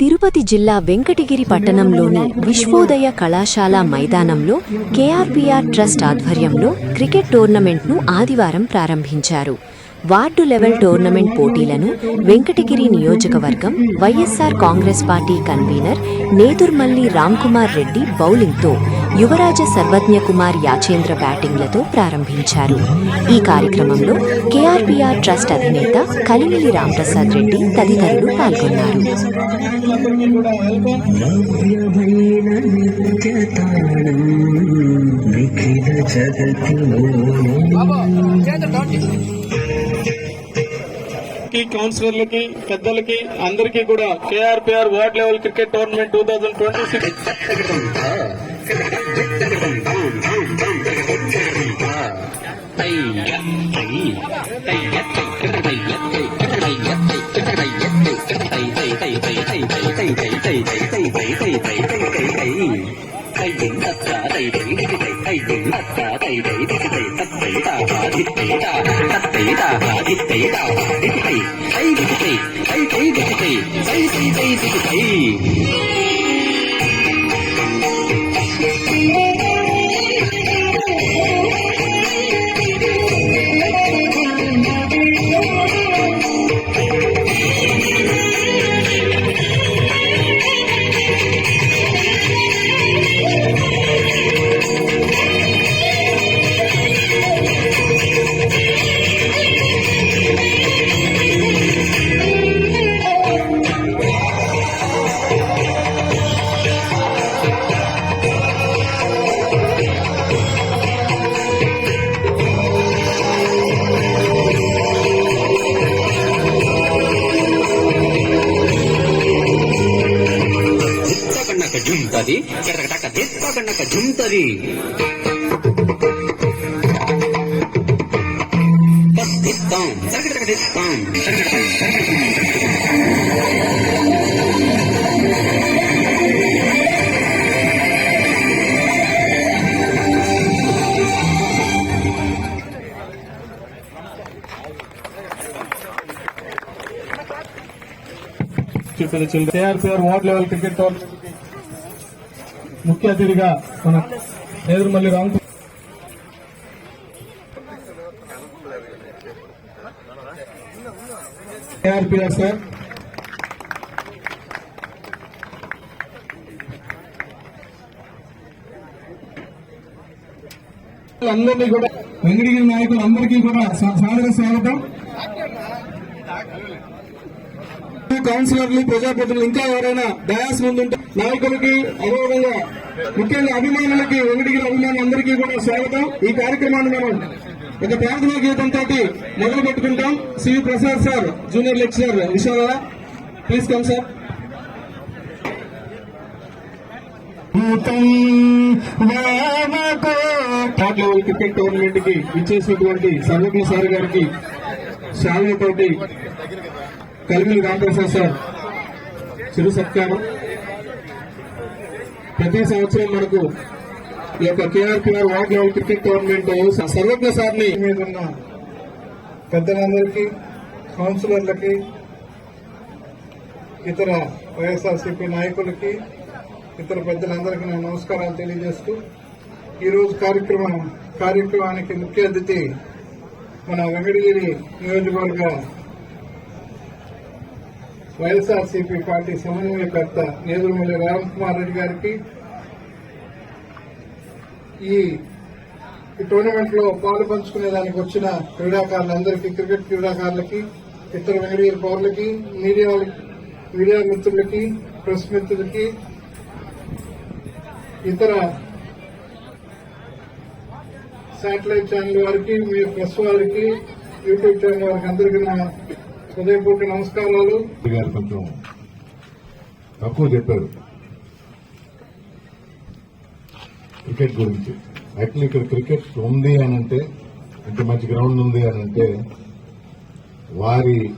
తిరుపతి జిల్లా వెంకటగిరి పట్టణంలోని విశ్వోదయ కళాశాల మైదానంలో కేఆర్పీఆర్ ట్రస్ట్ ఆధ్వర్యంలో క్రికెట్ టోర్నమెంట్ను ఆదివారం ప్రారంభించారు. వార్డు లెవెల్ టోర్నమెంట్ పోటీలను వెంకటగిరి నియోజకవర్గం వైఎస్సార్ కాంగ్రెస్ పార్టీ కన్వీనర్ నేదుర్మల్లి రామ్కుమార్ రెడ్డి బౌలింగ్తో యువరాజ సర్వజ్ఞ కుమార్ యాచేంద్ర బ్యాటింగ్లతో ప్రారంభించారు. ఈ కార్యక్రమంలో కేఆర్పీఆర్ ట్రస్ట్ అధినేత కలిమిలి రాంప్రసాద్ రెడ్డి తదితరులు పాల్గొన్నారు. నిత్యతాళం కి కౌన్సిలర్లకి పెద్దలకి అందరికీ కూడా KRPR ward level cricket tournament two thousand twenty six. Ei! దిత్తకన్నక జుంతది కటకటక దిత్తకన్నక జుంతది దిత్తాం తరగటక దిత్తాం తరగటకం చెప్పిన కేఆర్పిఆర్ వార్డ్ లెవెల్ క్రికెట్ టోర్నమెంట్కి ముఖ్య అతిథిగా మన నేదురుమల్లి రామ్ కేఆర్పిఆర్ సార్. అందరినీ కూడా వెంకటగిరి నాయకులు అందరికీ కూడా సా- సాదర స్వాగతం. కౌన్సిలర్లు ప్రజాప్రతినిధులు ఇంకా ఎవరైనా డయాస్ ముందుంటే నాయకులకి అదేవిధంగా ముఖ్యంగా అభిమానులకి వెంకటగిరి అభిమానులందరికీ కూడా స్వాగతం. ఈ కార్యక్రమాన్ని మనం ఒక ప్రార్థనా గీతంతో మొదలు పెట్టుకుంటాం. CV Prasad sir junior lecturer Vishala. Please come sir. Third level cricket టోర్నమెంట్కి ఇచ్చేసినటువంటి సర్వజ్ఞ సార్ గారికి శాల్వ తోటి కలిమిలి రామప్రసాద్ సార్ చిరు సత్కారం. ప్రతి సంవత్సరం మనకు ఈ యొక్క KRPR ward level cricket tournament Sarvagna సార్ని మీద ఉన్న పెద్దలందరికీ కౌన్సిలర్లకి ఇతర వైఎస్ఆర్సీపీ నాయకులకి ఇతర పెద్దలందరికీ నా నమస్కారాలు తెలియజేస్తూ ఈరోజు కార్యక్రమం కార్యక్రమానికి ముఖ్య అతిథి మన వెంకటగిరి నియోజకవర్గ వైఎస్ఆర్సీపీ పార్టీ సమన్వయకర్త నేదురుమల్లి రామకుమార్ రెడ్డి గారికి ఈ టోర్నమెంట్లో పాలు పంచుకునే దానికి వచ్చిన క్రీడాకారులందరికీ క్రికెట్ క్రీడాకారులకి ఇతర వెంకటగిరి పౌరులకి మీడియా మీడియా మిత్రులకి ప్రెస్ మిత్రులకి ఇతర శాటిలైట్ ఛానల్ వారికి మీ ప్రెస్ వారికి యూట్యూబ్ ఛానల్ వారికి అందరికీ నా హృదయపూర్వక నమస్కారాలు. గారు కొంచెం తక్కువ చెప్పారు. క్రికెట్ గురించి. యాక్చువల్లీ ఇక్కడ క్రికెట్ ఉంది అని అంటే ఇంత మంచి గ్రౌండ్ ఉంది అని అంటే వారి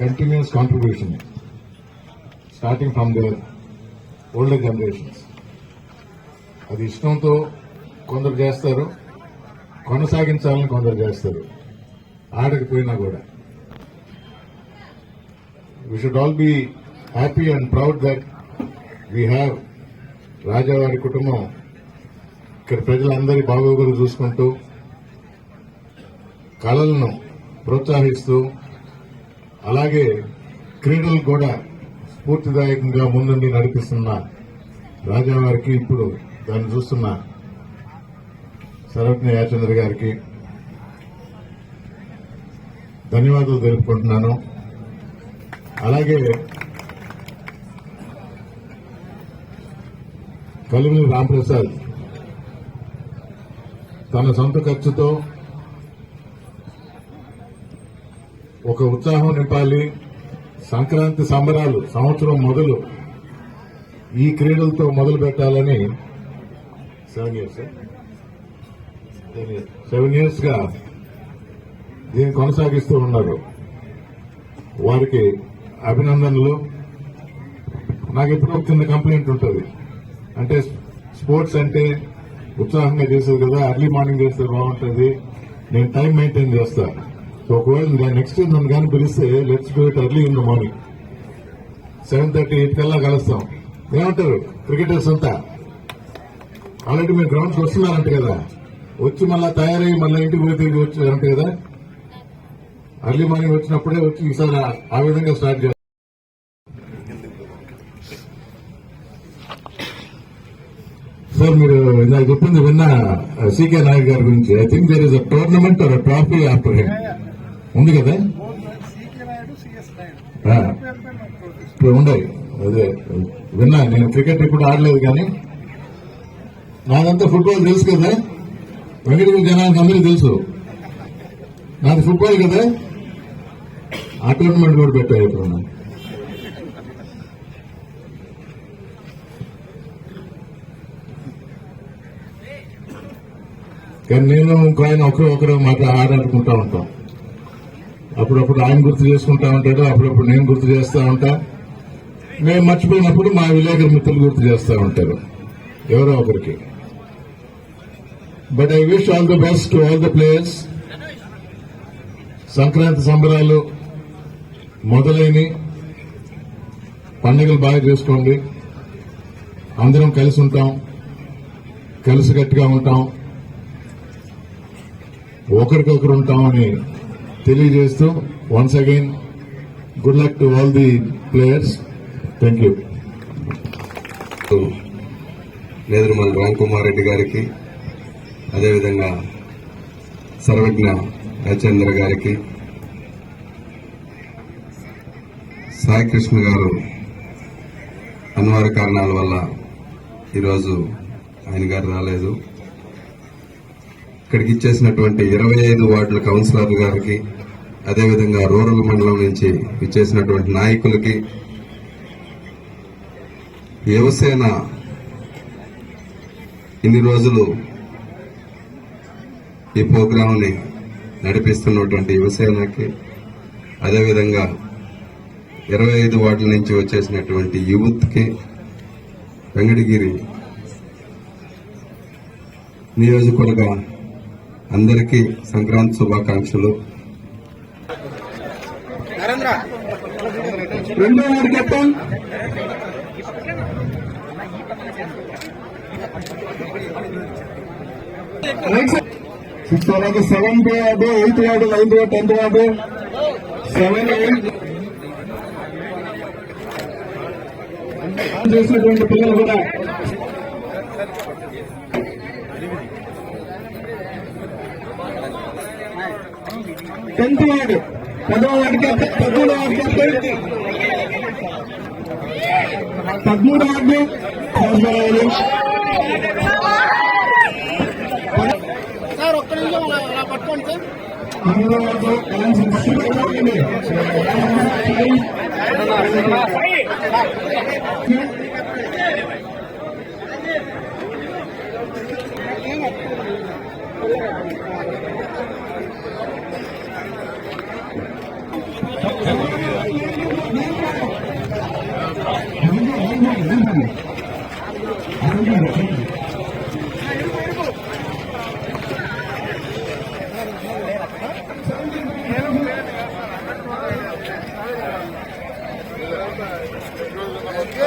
continuous contribution starting from their older generations అది ఇష్టంతో కొందరు చేస్తారు కొనసాగించాలని కొందరు చేస్తారు. ఆడకపోయినా కూడా. We should all be happy and proud that we have రాజావారి కుటుంబం. ఇక్కడ ప్రజలందరి బాగోగులు చూసుకుంటూ కళలను ప్రోత్సహిస్తూ అలాగే క్రీడలు కూడా స్ఫూర్తిదాయకంగా ముందుండి నడిపిస్తున్న రాజావారికి ఇప్పుడు దాన్ని చూస్తున్న సర్వజ్ఞ యాచంద్ర గారికి ధన్యవాదాలు తెలుపుకుంటున్నాను. అలాగే కలిమిని రాంప్రసాద్ తన సొంత ఖర్చుతో ఒక ఉత్సాహం నింపాలి. సంక్రాంతి సంబరాలు సంవత్సరం మొదలు ఈ క్రీడలతో మొదలు పెట్టాలని సెవెన్ ఇయర్స్ సెవెన్ ఇయర్స్గా దీన్ని కొనసాగిస్తూ ఉన్నారు వారికి అభినందనలు. నాకు ఎప్పుడో ఒక చిన్న కంప్లైంట్ ఉంటుంది. అంటే స్పోర్ట్స్ అంటే ఉత్సాహంగా చేసేది కదా ఎర్లీ మార్నింగ్ చేస్తే బాగుంటుంది. నేను టైం మెయింటైన్ చేస్తా. ఒకవేళ నెక్స్ట్ నన్ను కానీ పిలిస్తే let's do it early in the morning seven thirty eight కల్లా కలుస్తాం. ఏమంటారు? క్రికెటర్స్ అంతా? ఆల్రెడీ మీరు గ్రౌండ్స్ వస్తున్నారంట కదా. వచ్చి మళ్ళీ తయారయ్యి మళ్ళీ ఇంటికి పోయి తిరిగి వచ్చారంట కదా. అర్లీ మార్నింగ్ వచ్చినప్పుడే వచ్చి ఈసారి ఆ- విధంగా స్టార్ట్ చేస్తాం సార్ మీరు ఇందాక చెప్పింది విన్న సీకే నాయక్ గారి గురించి. I think there is a tournament or trophy after him ఉంది కదా? ఇప్పుడు ఉన్నాయి అదే విన్నా నేను క్రికెట్ ఇప్పుడు ఆడలేదు కానీ. నాదంతా ఫుట్బాల్ తెలుసు కదా? వెంకటగిరి జనానికి అందరికీ తెలుసు. నాది ఫుట్బాల్ కదా? ఆ టోర్నమెంట్ కూడా పెట్టారు ఇప్పుడు కానీ నేను ఇంకో ఆయన ఒకరు ఒకరు మాట ఆడాడుకుంటా ఉంటాం. అప్పుడప్పుడు ఆయన గుర్తు చేసుకుంటా ఉంటాడు అప్పుడప్పుడు నేను గుర్తు చేస్తూ ఉంటా. మేము మర్చిపోయినప్పుడు మా విలేకరు మిత్రులు గుర్తు చేస్తూ ఉంటారు. ఎవరో ఒకరికి. But I wish all the best to all the players Sankranti సంబరాలు మొదలైన పండుగలు బాగా చేసుకోండి. అందరం కలిసి ఉంటాం. కలిసికట్టుగా ఉంటాం. ఒకరికొకరు ఉంటామని తెలియజేస్తూ once again good luck to all the players thank you Nedurumal Ram Kumar Reddy గారికి అదేవిధంగా సర్వజ్ఞ రాజేంద్ర గారికి సాయికృష్ణ గారు అనివార్య కారణాల వల్ల ఈరోజు ఆయన గారు రాలేదు. ఇక్కడికి ఇచ్చేసినటువంటి ఇరవై ఐదు వార్డుల కౌన్సిలర్ గారికి అదేవిధంగా రూరల్ మండలం నుంచి ఇచ్చేసినటువంటి నాయకులకి యువసేన ఇన్ని రోజులు ఈ ప్రోగ్రాంని నడిపిస్తున్నటువంటి యువసేనకి అదేవిధంగా ఇరవై ఐదు వార్డుల నుంచి వచ్చేసినటువంటి యూత్కి వెంకటగిరి నియోజకవర్గ అందరికీ సంక్రాంతి శుభాకాంక్షలు. రెండో సిక్స్ తర్వాత seventh ward eighth ward ninth ward tenth ward. Seven eight చేసినటువంటి పిల్లలు కూడా టెన్త్ వార్డు కెప్టెన్ పదమూడవ వార్డు కెప్టెన్ పదమూడు వార్డు కోసరావులు పదమూడవ వార్డు ఎలాంటి పట్టుకోండి.